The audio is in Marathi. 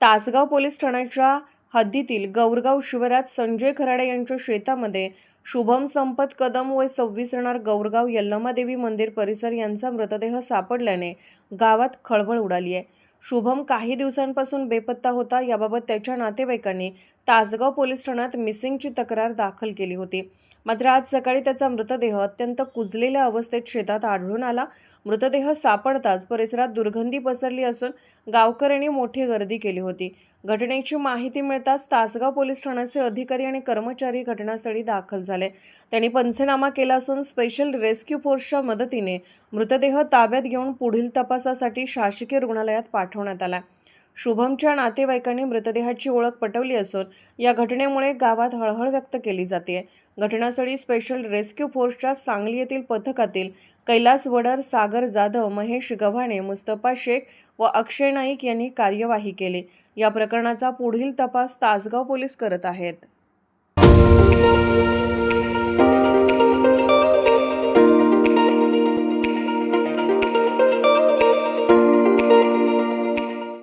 तासगाव पोलीस ठाण्याच्या हद्दीतील गौरगाव शिवारात संजय खराडे यांच्या शेतामध्ये शुभम संपत कदम व सव्वीस राहणार गौरगाव यल्लमादेवी मंदिर परिसर यांचा मृतदेह सापडल्याने गावात खळबळ उडाली आहे. शुभम काही दिवसांपासून बेपत्ता होता याबाबत त्याच्या नातेवाईकांनी तासगाव पोलीस ठाण्यात मिसिंगची तक्रार दाखल केली होती. मात्र आज सकाळी त्याचा मृतदेह अत्यंत कुजलेल्या अवस्थेत शेतात आढळून आला. मृतदेह सापडताच परिसरात दुर्गंधी पसरली असून गावकऱ्यांनी मोठी गर्दी केली होती. घटनेची माहिती मिळताच तासगाव पोलीस ठाण्याचे अधिकारी आणि कर्मचारी घटनास्थळी दाखल झाले. त्यांनी पंचनामा केला असून स्पेशल रेस्क्यू फोर्सच्या मदतीने मृतदेह ताब्यात घेऊन पुढील तपासासाठी शासकीय रुग्णालयात पाठवण्यात आला. शुभमच्या नातेवाईकांनी मृतदेहाची ओळख पटवली असून या घटनेमुळे गावात हळहळ व्यक्त केली जाते. घटनास्थळी स्पेशल रेस्क्यू फोर्सच्या सांगली येथील पथकातील कैलास वडर सागर जाधव महेश गव्हाणे मुस्तफा शेख व अक्षय नाईक यांनी कार्यवाही केली. या प्रकरणाचा पुढील तपास तासगाव पोलीस करत आहेत.